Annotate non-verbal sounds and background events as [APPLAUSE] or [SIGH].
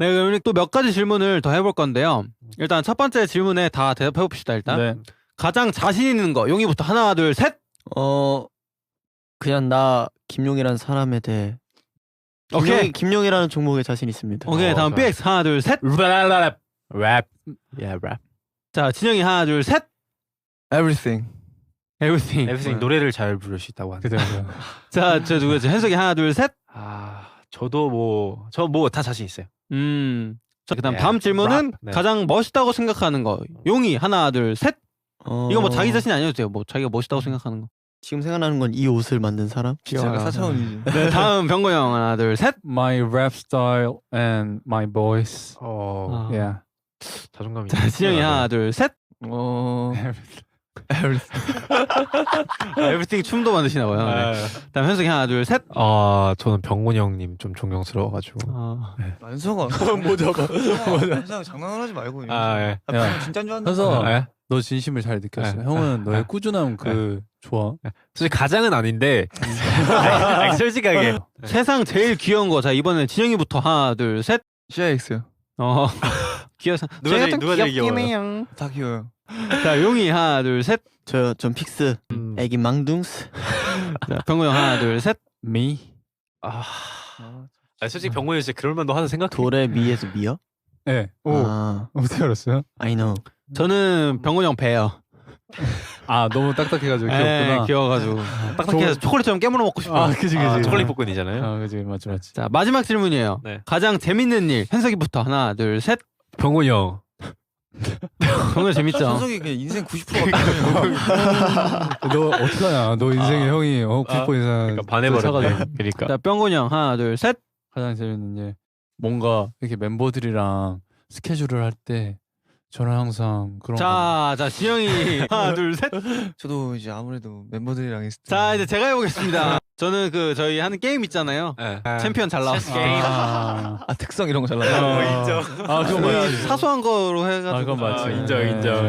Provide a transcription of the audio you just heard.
네, 그럼 또 몇 가지 질문을 더 해볼 건데요. 일단 첫 번째 질문에 다 대답해 봅시다. 일단 네. 가장 자신 있는 거 용이부터 하나, 둘, 셋. 어 그냥 나 김용이라는 사람에 대해 오케이. 김용이, 김용이라는 종목에 자신 있습니다. 오케이, 어, 다음 좋아요. BX 하나, 둘, 셋. 랩. 랩. 예, 랩. 자, 진영이 하나, 둘, 셋. Everything. Everything. 에브싱 노래를 잘 부를 수 있다고 하는데. 그죠. [LAUGHS] 자, 저 누구지? 현석이 하나, 둘, 셋. 아, 저도 뭐, 저 뭐 다 자신 있어요. 음. 자, 그다음 네, 다음 질문은 락. 네. 가장 멋있다고 생각하는 거. 용이 하나, 둘, 셋. 어, 이거 뭐 자기 자신이 아니어도 돼요. 뭐 자기가 멋있다고 생각하는 거. 지금 생각나는 건 이 옷을 만든 사람? 진짜 약간 사차원이지. 네, 다음 병거 형 하나, 둘, 셋. My rap style and my voice. 어, 아. Yeah. 자존감이. 자, 진영이 하나, 둘, 셋. 어. 아, [LAUGHS] 에브리띵 춤도 만드시나 봐요. 네. 다음 현석이 하나, 둘, 셋. 아, 저는 병곤 형님 좀 존경스러워가지고. 아, 만성아. [LAUGHS] 뭐 잡아? 만성 장난을 하지 말고. 아, 예. 아, 야. 진짜인 줄 알았는데. 현서 예? 너 진심을 잘 느꼈어. 네. 형은 너의 네. 꾸준함 그 좋아. 솔직히 가장은 아닌데. [LAUGHS] 아니, 아니, 솔직하게. 세상 제일 귀여운 거. 자, 이번엔 진영이부터 하나, 둘, 셋. CIX요. 어. 귀여서. 누가 제일- 누가 제일 귀여워요? 다 귀여워요. [LAUGHS] 자, 용이 하나, 둘, 셋. 저전 픽스 음. 애기 망둥스 [LAUGHS] 자, 병거 형 하나, 둘, 셋. Me. 아, 아니, 솔직히 병곤 형 진짜 그럴 만도 하다 생각. 도레 미에서 미요? 네. 오. 아 어떻게 알았어요? I know. 저는 병곤 형 배요. 아 너무 딱딱해가지고 [LAUGHS] 네, 귀엽구나. 귀여워가지고. 딱딱해서 초콜릿처럼 깨물어 먹고 싶어요. 아 그지 그지. 아, 초콜릿 복근이잖아요. 아 그지 맞지 맞지. 자, 마지막 질문이에요. 네. 가장 재밌는 일. 현석이부터 하나, 둘, 셋. 병곤 형. 병곤 재밌죠? 현석이 그냥 인생 90%가 바뀌어요. 너 어떡하냐? 너 인생에 형이 어 90% 이상 그러니까 반해버렸네. 그러니까. 자, 병곤 형 하나, 둘, 셋. 가장 재밌는 게 뭔가 이렇게 멤버들이랑 스케줄을 할 때 저는 항상 그런 거 자, 자, 지영이 [LAUGHS] 하나, 둘, 셋. 저도 이제 아무래도 멤버들이랑 있을 때. 자, 이제 제가 해보겠습니다. 저는 그 저희 하는 게임 있잖아요. 예. 챔피언 잘 나왔어요. 게임. 아, 아 특성 이런 거 잘 나와. 아, 인정. 아 그건 맞지. 사소한 거로 해가지고. 아 그건 맞지. 아, 인정, 네. 인정.